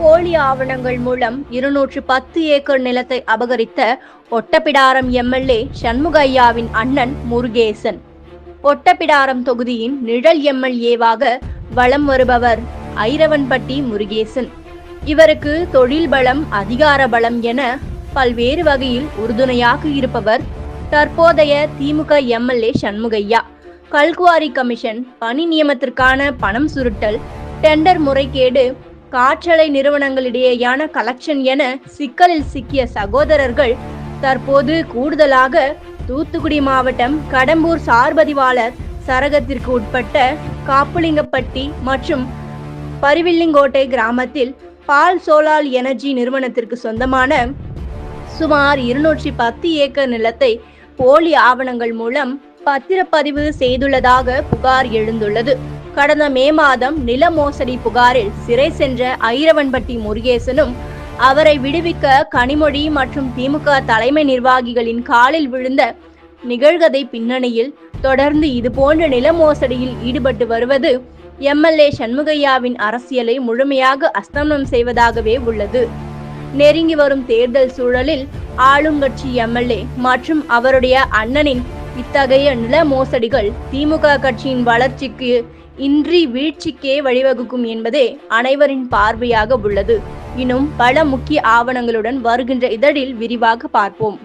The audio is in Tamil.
போலி ஆவணங்கள் மூலம் இருநூற்று பத்து ஏக்கர் நிலத்தை அபகரித்த ஒட்டப்பிடாரம் எம்எல்ஏ சண்முகையாவின் அண்ணன் முருகேசன். ஒட்டப்பிடாரம் தொகுதியின் நிழல் எம்எல்ஏவாக வலம் வருபவர் ஐரவன்பட்டி முருகேசன். இவருக்கு தொழில் பலம் அதிகார பலம் என பல்வேறு வகையில் உறுதுணையாக இருப்பவர் தற்போதைய திமுக எம்எல்ஏ சண்முகையா கல்குவாரி கமிஷன் பணி நியமத்திற்கான பணம் சுருட்டல் டெண்டர் முறைகேடு காற்றலை நிறுவனங்களிடையேயான கலெக்ஷன் என சிக்கலில் சிக்கிய சகோதரர்கள் தற்போது கூடுதலாக தூத்துக்குடி மாவட்டம் கடம்பூர் சார்பதிவாளர் சரகத்திற்கு உட்பட்ட காப்புலிங்கப்பட்டி மற்றும் பரிவில்லிங்கோட்டை கிராமத்தில் பால் சோலால் எனர்ஜி நிறுவனத்திற்கு சொந்தமான சுமார் இருநூற்றி பத்து ஏக்கர் நிலத்தை போலி ஆவணங்கள் மூலம் பத்திரப்பதிவு செய்துள்ளதாக புகார் எழுந்துள்ளது. கடந்த மே மாதம் நில மோசடி புகாரில் சிறை சென்ற ஐரவன்பட்டி முருகேசனும் அவரை விடுவிக்க கனிமொழி மற்றும் திமுக தலைமை நிர்வாகிகளின் காலில் விழுந்த நிகழ்கதை பின்னணியில் தொடர்ந்து இதுபோன்ற நில மோசடியில் ஈடுபட்டு வருவது எம்எல்ஏ சண்முகையாவின் அரசியலை முழுமையாக அஸ்தமனம் செய்வதாகவே உள்ளது. நெருங்கி வரும் தேர்தல் சூழலில் ஆளுங்கட்சி எம்எல்ஏ மற்றும் அவருடைய அண்ணனின் இத்தகைய நில மோசடிகள் திமுக கட்சியின் வளர்ச்சிக்கு இன்றி வீழ்ச்சிக்கே வழிவகுக்கும் என்பதே அனைவரின் பார்வையாக உள்ளது. இன்னும் பல முக்கிய ஆவணங்களுடன் வருகின்ற இதழில் விரிவாக பார்ப்போம்.